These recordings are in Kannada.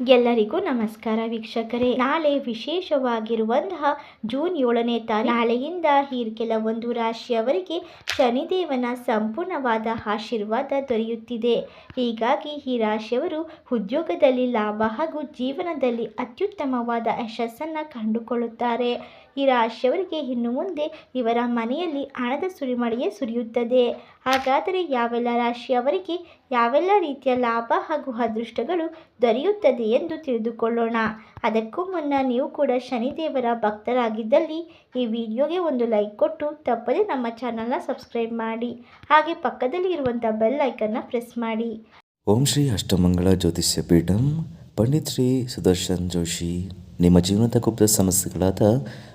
ಎಲ್ಲರಿಗೂ ನಮಸ್ಕಾರ ವೀಕ್ಷಕರೇ. ನಾಳೆ ವಿಶೇಷವಾಗಿರುವಂತಹ ಜೂನ್ ಏಳನೇ ತಾರೀಕು ನಾಳೆಯಿಂದ ಈ ಕೆಲವೊಂದು ರಾಶಿಯವರಿಗೆ ಶನಿದೇವನ ಸಂಪೂರ್ಣವಾದ ಆಶೀರ್ವಾದ ದೊರೆಯುತ್ತಿದೆ. ಹೀಗಾಗಿ ಈ ರಾಶಿಯವರು ಉದ್ಯೋಗದಲ್ಲಿ ಲಾಭ ಹಾಗೂ ಜೀವನದಲ್ಲಿ ಅತ್ಯುತ್ತಮವಾದ ಯಶಸ್ಸನ್ನು ಕಂಡುಕೊಳ್ಳುತ್ತಾರೆ. ಈ ರಾಶಿಯವರಿಗೆ ಇನ್ನು ಮುಂದೆ ಇವರ ಮನೆಯಲ್ಲಿ ಹಣದ ಸುರಿಮಳೆಯೇ ಸುರಿಯುತ್ತದೆ. ಹಾಗಾದರೆ ಯಾವೆಲ್ಲ ರಾಶಿಯವರಿಗೆ ಯಾವೆಲ್ಲ ರೀತಿಯ ಲಾಭ ಹಾಗೂ ಅದೃಷ್ಟಗಳು ದೊರೆಯುತ್ತದೆ ಎಂದು ತಿಳಿದುಕೊಳ್ಳೋಣ. ಅದಕ್ಕೂ ಮುನ್ನ ನೀವು ಕೂಡ ಶನಿದೇವರ ಭಕ್ತರಾಗಿದ್ದಲ್ಲಿ ಈ ವಿಡಿಯೋಗೆ ಒಂದು ಲೈಕ್ ಕೊಟ್ಟು ತಪ್ಪದೇ ನಮ್ಮ ಚಾನಲ್ನ ಸಬ್ಸ್ಕ್ರೈಬ್ ಮಾಡಿ. ಹಾಗೆ ಪಕ್ಕದಲ್ಲಿ ಇರುವಂಥ ಬೆಲ್ ಐಕನ್ನ ಪ್ರೆಸ್ ಮಾಡಿ. ಓಂ ಶ್ರೀ ಅಷ್ಟಮಂಗಳ ಜ್ಯೋತಿಷ್ಯ ಪೀಠಂ, ಪಂಡಿತ್ ಶ್ರೀ ಸುದರ್ಶನ್ ಜೋಶಿ. ನಿಮ್ಮ ಜೀವನದ ಗುಪ್ತ ಸಮಸ್ಯೆಗಳಾದ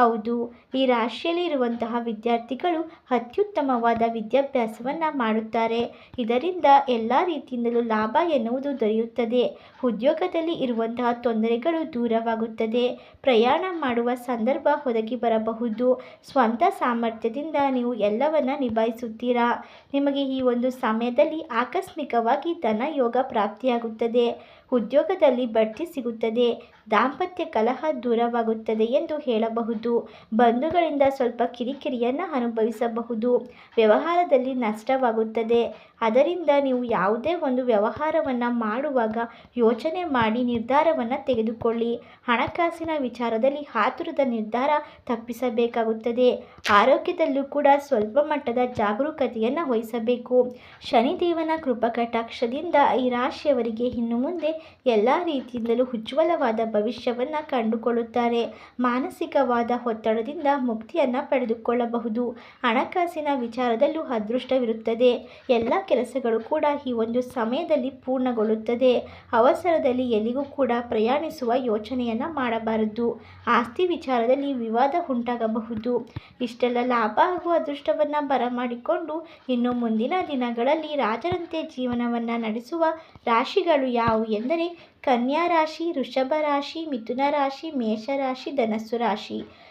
ಹೌದು. ಈ ರಾಶಿಯಲ್ಲಿ ಇರುವಂತಹ ವಿದ್ಯಾರ್ಥಿಗಳು ಅತ್ಯುತ್ತಮವಾದ ವಿದ್ಯಾಭ್ಯಾಸವನ್ನು ಮಾಡುತ್ತಾರೆ. ಇದರಿಂದ ಎಲ್ಲ ರೀತಿಯಿಂದಲೂ ಲಾಭ ಎನ್ನುವುದು ದೊರೆಯುತ್ತದೆ. ಉದ್ಯೋಗದಲ್ಲಿ ಇರುವಂತಹ ತೊಂದರೆಗಳು ದೂರವಾಗುತ್ತದೆ. ಪ್ರಯಾಣ ಮಾಡುವ ಸಂದರ್ಭ ಒದಗಿ ಬರಬಹುದು. ಸ್ವಂತ ಸಾಮರ್ಥ್ಯದಿಂದ ನೀವು ಎಲ್ಲವನ್ನ ನಿಭಾಯಿಸುತ್ತೀರಾ? ನಿಮಗೆ ಈ ಒಂದು ಸಮಯದಲ್ಲಿ ಆಕಸ್ಮಿಕವಾಗಿ ಧನ ಯೋಗ ಪ್ರಾಪ್ತಿಯಾಗುತ್ತದೆ. ಉದ್ಯೋಗದಲ್ಲಿ ಬಡ್ತಿ ಸಿಗುತ್ತದೆ. ದಾಂಪತ್ಯ ಕಲಹ ದೂರವಾಗುತ್ತದೆ ಎಂದು ಹೇಳಬಹುದು. ಬಂಧುಗಳಿಂದ ಸ್ವಲ್ಪ ಕಿರಿಕಿರಿಯನ್ನು ಅನುಭವಿಸಬಹುದು. ವ್ಯವಹಾರದಲ್ಲಿ ನಷ್ಟವಾಗುತ್ತದೆ. ಅದರಿಂದ ನೀವು ಯಾವುದೇ ಒಂದು ವ್ಯವಹಾರವನ್ನು ಮಾಡುವಾಗ ಯೋಚನೆ ಮಾಡಿ ನಿರ್ಧಾರವನ್ನು ತೆಗೆದುಕೊಳ್ಳಿ. ಹಣಕಾಸಿನ ವಿಚಾರದಲ್ಲಿ ಹಾತುರದ ನಿರ್ಧಾರ ತಪ್ಪಿಸಬೇಕಾಗುತ್ತದೆ. ಆರೋಗ್ಯದಲ್ಲೂ ಕೂಡ ಸ್ವಲ್ಪ ಮಟ್ಟದ ಜಾಗರೂಕತೆಯನ್ನು ವಹಿಸಬೇಕು. ಶನಿದೇವನ ಕೃಪಕಟಾಕ್ಷದಿಂದ ಈ ರಾಶಿಯವರಿಗೆ ಇನ್ನು ಮುಂದೆ ಎಲ್ಲ ರೀತಿಯಿಂದಲೂ ಉಜ್ವಲವಾದ ಭವಿಷ್ಯವನ್ನು ಕಂಡುಕೊಳ್ಳುತ್ತಾರೆ. ಮಾನಸಿಕವಾದ ಒತ್ತಡದಿಂದ ಮುಕ್ತಿಯನ್ನು ಪಡೆದುಕೊಳ್ಳಬಹುದು. ಹಣಕಾಸಿನ ವಿಚಾರದಲ್ಲೂ ಅದೃಷ್ಟವಿರುತ್ತದೆ. ಎಲ್ಲ ಕೆಲಸಗಳು ಕೂಡ ಈ ಒಂದು ಸಮಯದಲ್ಲಿ ಪೂರ್ಣಗೊಳ್ಳುತ್ತದೆ. ಅವಸರದಲ್ಲಿ ಎಲ್ಲಿಗೂ ಕೂಡ ಪ್ರಯಾಣಿಸುವ ಯೋಚನೆಯನ್ನು ಮಾಡಬಾರದು. ಆಸ್ತಿ ವಿಚಾರದಲ್ಲಿ ವಿವಾದ ಉಂಟಾಗಬಹುದು. ಇಷ್ಟೆಲ್ಲ ಲಾಭ ಹಾಗೂ ಅದೃಷ್ಟವನ್ನು ಬರಮಾಡಿಕೊಂಡು ಇನ್ನು ಮುಂದಿನ ದಿನಗಳಲ್ಲಿ ರಾಜರಂತೆ ಜೀವನವನ್ನು ನಡೆಸುವ ರಾಶಿಗಳು ಯಾವುವು ಎಂದರೆ, ಕನ್ಯಾ ರಾಶಿ, ವೃಷಭ ರಾಶಿ, ಮಿಥುನ ರಾಶಿ, ಮೇಷ ರಾಶಿ, ಧನಸ್ಸು ರಾಶಿ.